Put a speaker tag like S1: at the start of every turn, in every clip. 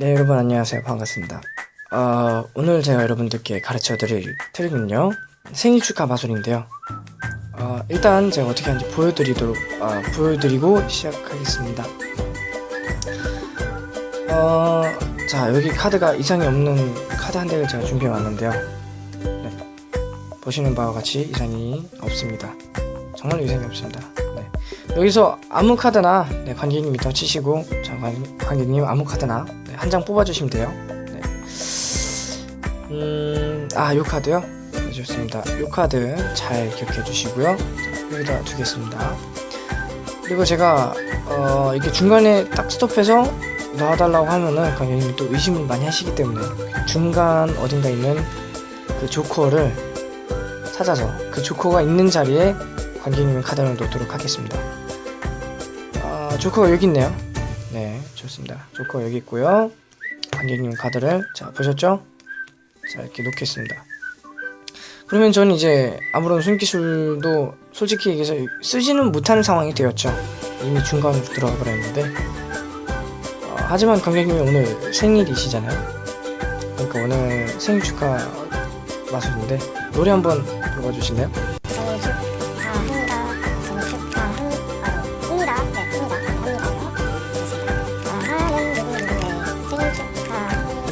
S1: 네, 여러분 안녕하세요. 반갑습니다. 어, 오늘 제가 여러분들께 가르쳐 드릴 트릭은요. 생일 축하 마술인데요. 어, 일단 제가 어떻게 하는지 보여드리도록, 어, 보여드리고 시작하겠습니다. 어, 자, 여기 카드가 이상이 없는 카드 한 대를 제가 준비해 왔는데요. 네. 보시는 바와 같이 이상이 없습니다. 정말 이상이 없습니다. 네. 여기서 아무 카드나 네, 관객님이 더 치시고 자, 관, 관객님 아무 카드나 네, 한 장 뽑아주시면 돼요. 네. 음, 아, 요 카드요? 네, 좋습니다. 요 카드 잘 기억해 주시고요. 자, 여기다 두겠습니다. 그리고 제가 어, 이렇게 중간에 딱 스톱해서 놔달라고 하면은 관객님이 또 의심을 많이 하시기 때문에 중간 어딘가 있는 그 조커를 찾아서 그 조커가 있는 자리에 관객님의 카드를 놓도록 하겠습니다. 아, 조커가 여기 있네요. 네, 좋습니다. 조커가 여기 있고요. 관객님 카드를 자 보셨죠? 자 이렇게 놓겠습니다. 그러면 저는 이제 아무런 손기술도 솔직히 얘기해서 쓰지는 못하는 상황이 되었죠. 이미 중간으로 들어가 버렸는데 어, 하지만 관객님이 오늘 생일이시잖아요. 그러니까 오늘 생일 축하 마술인데 노래 한번 불러봐 주실래요?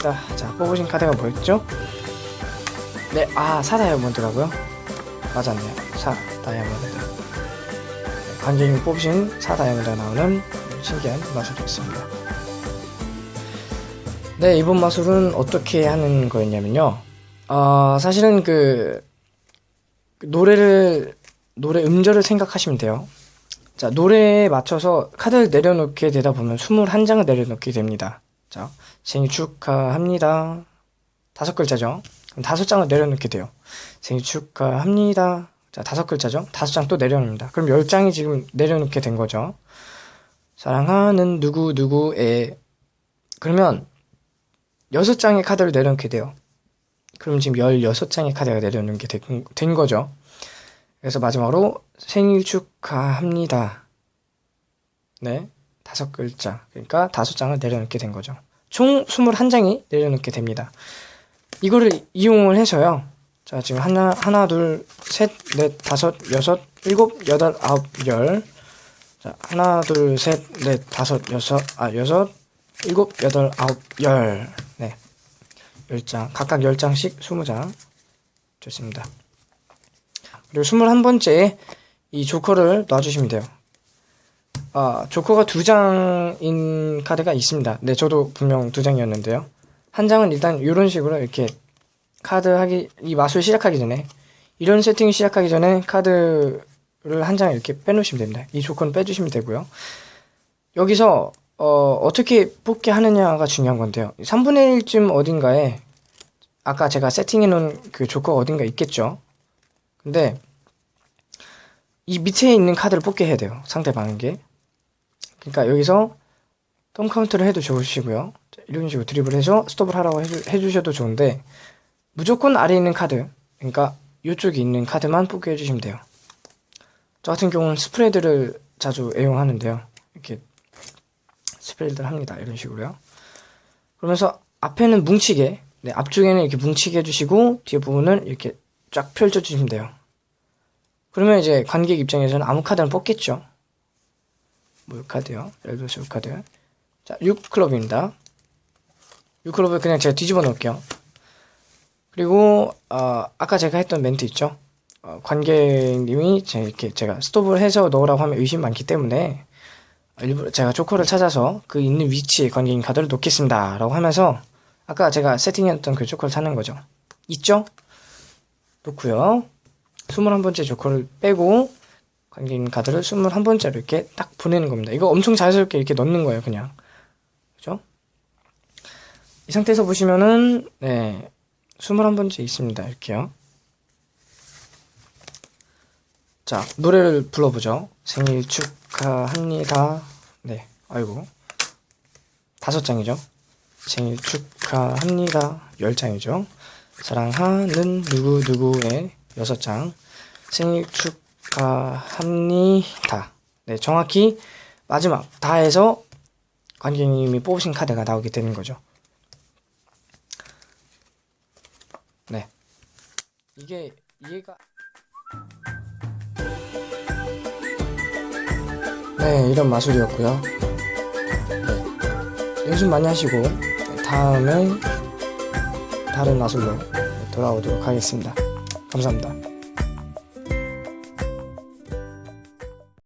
S2: 축하합니다.
S1: 자, 자 뽑으신 카드가 뭐였죠? 네, 아 사다이아몬드라고요? 맞았네요. 사 다이아몬드. 네, 관객님 뽑으신 사다이아몬드가 나오는 신기한 마술이었습니다. 네, 이번 마술은 어떻게 하는 거였냐면요. 어, 사실은 그, 그 노래를 노래 음절을 생각하시면 돼요. 자, 노래에 맞춰서 카드를 내려놓게 되다 보면 21장을 내려놓게 됩니다. 자, 생일 축하합니다. 다섯 글자죠. 그럼 다섯 장을 내려놓게 돼요. 생일 축하합니다. 자, 다섯 글자죠. 다섯 장 또 내려놓습니다. 그럼 열 장이 지금 내려놓게 된 거죠. 사랑하는 누구 누구의 그러면 여섯 장의 카드를 내려놓게 돼요. 그럼 지금 열여섯 장의 카드가 내려놓게 된, 된 거죠. 그래서 마지막으로 생일 축하합니다. 네. 다섯 글자. 그러니까 다섯 장을 내려놓게 된 거죠. 총 21장이 내려놓게 됩니다. 이거를 이용을 해서요. 자, 지금 하나, 하나, 둘, 셋, 넷, 다섯, 여섯, 일곱, 여덟, 아홉, 열. 자, 하나, 둘, 셋, 넷, 다섯, 여섯, 아, 여섯, 일곱, 여덟, 아홉, 열. 네. 열 장. 각각 열 장씩 스무 장. 좋습니다. 그리고 스물한 번째에 이 조커를 놔주시면 돼요. 아, 조커가 두 장인 카드가 있습니다. 네, 저도 분명 두 장이었는데요. 한 장은 일단 이런 식으로 이렇게 카드 하기, 이 마술 시작하기 전에, 이런 세팅 시작하기 전에 카드를 한 장 이렇게 빼놓으시면 됩니다. 이 조커는 빼주시면 되고요. 여기서, 어, 어떻게 뽑게 하느냐가 중요한 건데요. 3분의 1쯤 어딘가에, 아까 제가 세팅해 놓은 그 조커가 어딘가 있겠죠? 근데, 이 밑에 있는 카드를 뽑게 해야 돼요. 상대방에게. 그러니까 여기서 덤 카운트를 해도 좋으시고요. 자, 이런 식으로 드립을 해서 스톱을 하라고 해주, 해주 셔도 좋은데 무조건 아래에 있는 카드, 그러니까 이쪽에 있는 카드만 뽑게 해주시면 돼요. 저 같은 경우는 스프레드를 자주 애용하는데요. 이렇게 스프레드를 합니다. 이런 식으로요. 그러면서 앞에는 뭉치게, 네, 앞쪽에는 이렇게 뭉치게 해주시고 뒤에 부분은 이렇게 쫙 펼쳐주시면 돼요. 그러면 이제 관객 입장에서는 아무 카드는 뽑겠죠. 뭐 카드요? 예를 들어서 이 카드. 자, 6클럽입니다. 6클럽을 그냥 제가 뒤집어 놓을게요. 그리고 어, 아까 제가 했던 멘트 있죠? 어, 관객님이 제 이렇게 제가 스톱을 해서 넣으라고 하면 의심 많기 때문에 일부러 제가 조커를 찾아서 그 있는 위치에 관객님 카드를 놓겠습니다. 라고 하면서 아까 제가 세팅했던 그 조커를 찾는 거죠. 있죠? 놓고요. 21번째 조커를 빼고 관객님 카드를 21번째로 이렇게 딱 보내는 겁니다. 이거 엄청 자연스럽게 이렇게 넣는 거예요, 그냥. 그죠? 이 상태에서 보시면은, 네, 21번째 있습니다. 이렇게요. 자, 노래를 불러보죠. 생일 축하합니다. 네, 아이고. 다섯 장이죠. 생일 축하합니다. 열 장이죠. 사랑하는 누구누구의 여섯 장. 생일 축 아, 축하합니다. 네, 정확히 마지막 다에서 관객님이 뽑으신 카드가 나오게 되는 거죠. 네. 이게 이해가 네, 이런 마술이었고요. 네. 연습 많이 하시고 네, 다음은 다른 마술로 돌아오도록 하겠습니다. 감사합니다.